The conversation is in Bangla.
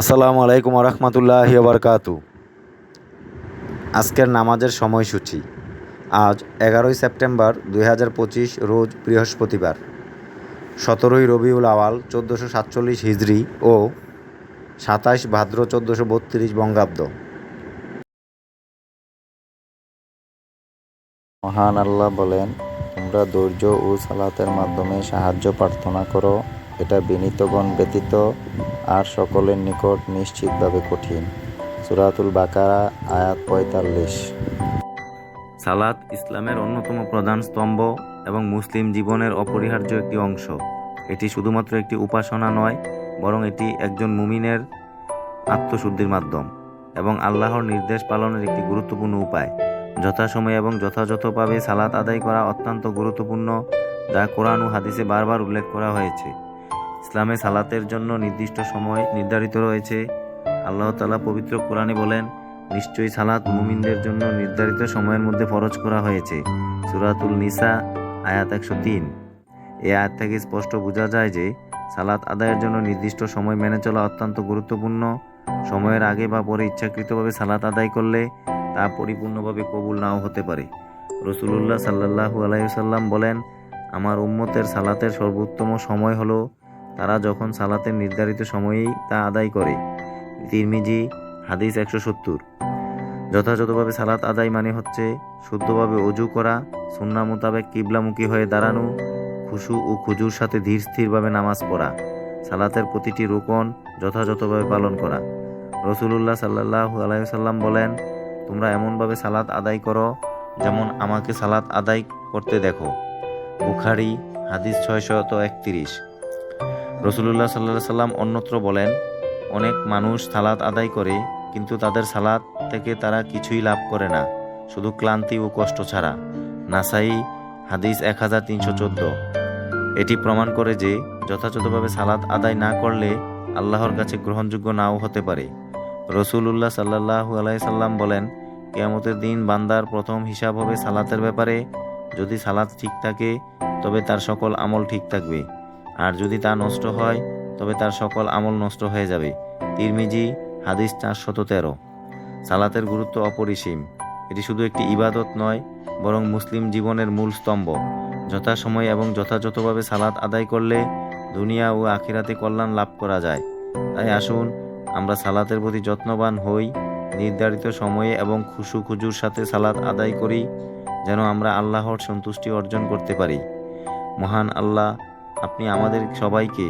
আসসালামু আলাইকুম রহমতুল্লাহ বারকাতু আজকের নামাজের সময়সূচি। আজ এগারোই সেপ্টেম্বর দুই হাজার পঁচিশ রোজ বৃহস্পতিবার। সতেরোই রবিউল আওয়াল চোদ্দোশো সাতচল্লিশ হিজড়ি ও সাতাশ ভাদ্র চোদ্দোশো বত্রিশ বঙ্গাব্দ। মহান আল্লাহ বলেন, তোমরা ধৈর্য ও সালাতের মাধ্যমে সাহায্য প্রার্থনা করো। এটা বিনীতগণ ব্যতীত আর সকলের নিকট নিশ্চিতভাবে কঠিন। সুরাতুল বাকারা, আয়াত পঁয়তাল্লিশ। সালাত ইসলামের অন্যতম প্রধান স্তম্ভ এবং মুসলিম জীবনের অপরিহার্য একটি অংশ। এটি শুধুমাত্র একটি উপাসনা নয়, বরং এটি একজন মুমিনের আত্মশুদ্ধির মাধ্যম এবং আল্লাহর নির্দেশ পালনের একটি গুরুত্বপূর্ণ উপায়। যথাসময়ে এবং যথাযথভাবে সালাত আদায় করা অত্যন্ত গুরুত্বপূর্ণ, যা কোরআন ও হাদিসে বারবার উল্লেখ করা হয়েছে। ইসলামে সালাতের জন্য নির্দিষ্ট সময় নির্ধারিত রয়েছে। আল্লাহ তাআলা পবিত্র কোরআনে বলেন, নিশ্চয়ই সালাত মুমিনদের জন্য নির্ধারিত সময়ের মধ্যে ফরজ করা হয়েছে। সুরাতুল নিসা, আয়াত একশো তিন। এ আয়াত থেকে স্পষ্ট বোঝা যায় যে, সালাত আদায়ের জন্য নির্দিষ্ট সময় মেনে চলা অত্যন্ত গুরুত্বপূর্ণ। সময়ের আগে বা পরে ইচ্ছাকৃতভাবে সালাত আদায় করলে তা পরিপূর্ণভাবে কবুল নাও হতে পারে। রসুলুল্লাহ সাল্লাহু আলাইসাল্লাম বলেন, আমার উম্মতের সালাতের সর্বোত্তম সময় হলো তারা যখন সালাতের নির্ধারিত সময়েই তা আদায় করে, তিরমিজি, হাদিস একশো সত্তর। যথাযথভাবে সালাত আদায় মানে হচ্ছে শুদ্ধভাবে অজু করা, সুন্না মোতাবেক কিবলামুখী হয়ে দাঁড়ানো, খুশু ও খুজুর সাথে ধীর স্থিরভাবে নামাজ পড়া, সালাতের প্রতিটি রোকন যথাযথভাবে পালন করা। রসুলুল্লাহ সাল্লাহ আলাইসাল্লাম বলেন, তোমরা এমনভাবে সালাত আদায় করো যেমন আমাকে সালাত আদায় করতে দেখো। বুখারি, হাদিস ছয়শত একত্রিশ। রসুলুল্লাহ সাল্লাহ সাল্লাম অন্যত্র বলেন, অনেক মানুষ সালাত আদায় করে, কিন্তু তাদের সালাত থেকে তারা কিছুই লাভ করে না, শুধু ক্লান্তি ও কষ্ট ছাড়া। নাসাই, হাদিস এক হাজার তিনশো চোদ্দ। এটি প্রমাণ করে যে, যথাযথভাবে সালাত আদায় না করলে আল্লাহর কাছে গ্রহণযোগ্য নাও হতে পারে। রসুলুল্লাহ সাল্লাহ আলাইসাল্লাম বলেন, কেয়ামতের দিন বান্দার প্রথম হিসাব হবে সালাতের ব্যাপারে। যদি সালাত ঠিক থাকে, তবে তার সকল আমল ঠিক থাকবে। আর যদি তা নষ্ট হয়, তবে তার সকল আমল নষ্ট হয়ে যাবে। তিরমিজি, হাদিস চারশত তেরো। সালাতের গুরুত্ব অপরিসীম। এটি শুধু একটি ইবাদত নয়, বরং মুসলিম জীবনের মূল স্তম্ভ। যথাসময় এবং যথাযথভাবে সালাত আদায় করলে দুনিয়া ও আখিরাতে কল্যাণ লাভ করা যায়। তাই আসুন, আমরা সালাতের প্রতি যত্নবান হই, নির্ধারিত সময়ে এবং খুশু খুজুর সাথে সালাত আদায় করি, যেন আমরা আল্লাহর সন্তুষ্টি অর্জন করতে পারি। মহান আল্লাহ আপনি আমাদের সবাইকে